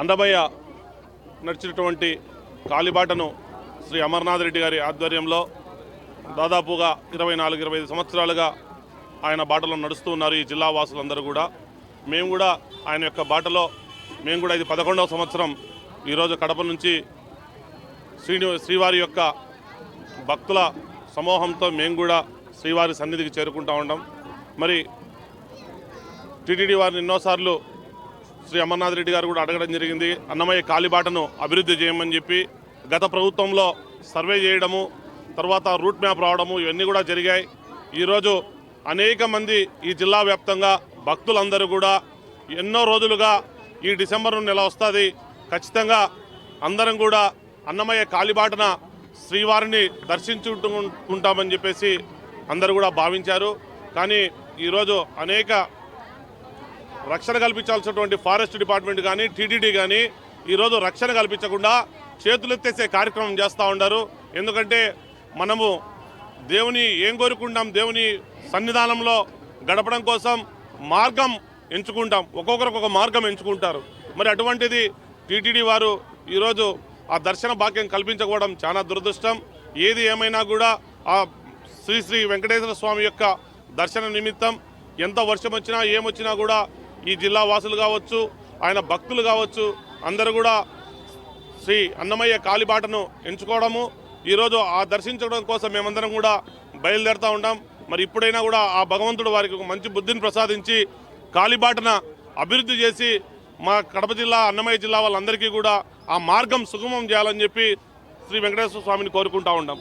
అందభయ్య నడిచినటువంటి కాలిబాటను శ్రీ అమర్నాథ్ రెడ్డి గారి ఆధ్వర్యంలో దాదాపుగా ఇరవై నాలుగు ఇరవై ఐదు సంవత్సరాలుగా ఆయన బాటలో నడుస్తూ ఉన్నారు ఈ జిల్లా వాసులందరూ కూడా. మేము కూడా ఆయన యొక్క బాటలో మేము కూడా ఇది పదకొండవ సంవత్సరం. ఈరోజు కడప నుంచి శ్రీని శ్రీవారి యొక్క భక్తుల సమూహంతో మేము కూడా శ్రీవారి సన్నిధికి చేరుకుంటూ ఉంటాం మరి టీటీడీ వారిని ఎన్నోసార్లు శ్రీ అమర్నాథ్ రెడ్డి గారు కూడా అడగడం జరిగింది అన్నమయ్య కాలిబాటను అభివృద్ధి చేయమని చెప్పి గత ప్రభుత్వంలో సర్వే చేయడము తర్వాత రూట్ మ్యాప్ రావడము ఇవన్నీ కూడా జరిగాయి. ఈరోజు అనేక మంది ఈ జిల్లా వ్యాప్తంగా భక్తులందరూ కూడా ఎన్నో రోజులుగా ఈ డిసెంబర్ నెల వస్తుంది. ఖచ్చితంగా అందరం కూడా అన్నమయ్య కాలిబాటన శ్రీవారిని దర్శించుకుంటామని చెప్పేసి అందరూ కూడా భావించారు. కానీ ఈరోజు అనేక రక్షణ కల్పించాల్సినటువంటి ఫారెస్ట్ డిపార్ట్మెంట్ కానీ టీటీడీ కానీ ఈరోజు రక్షణ కల్పించకుండా చేతులెత్తేసే కార్యక్రమం చేస్తూ ఉన్నారు ఎందుకంటే మనము దేవుని ఏం కోరుకుంటాం? దేవుని సన్నిధానంలో గడపడం కోసం మార్గం ఎంచుకుంటాం. ఒక్కొక్కరికి ఒక మార్గం ఎంచుకుంటారు. మరి అటువంటిది టీటీడీ వారు ఈరోజు ఆ దర్శన భాగ్యం కల్పించకపోవడం చాలా దురదృష్టం. ఏది ఏమైనా కూడా ఆ శ్రీ శ్రీ వెంకటేశ్వర స్వామి యొక్క దర్శన నిమిత్తం ఎంత వర్షం వచ్చినా ఏమొచ్చినా కూడా ఈ జిల్లా వాసులు కావచ్చు ఆయన భక్తులు కావచ్చు అందరూ కూడా శ్రీ అన్నమయ్య కాలిబాటను ఎంచుకోవడము ఈరోజు ఆ దర్శించడం కోసం మేమందరం కూడా బయలుదేరుతూ ఉంటాం. మరి ఇప్పుడైనా కూడా ఆ భగవంతుడు వారికి ఒక మంచి బుద్ధిని ప్రసాదించి కాలిబాటన అభివృద్ధి చేసి మా కడప జిల్లా అన్నమయ్య జిల్లా వాళ్ళందరికీ కూడా ఆ మార్గం సుగమం చేయాలని చెప్పి శ్రీ వెంకటేశ్వర స్వామిని కోరుకుంటా ఉంటాం.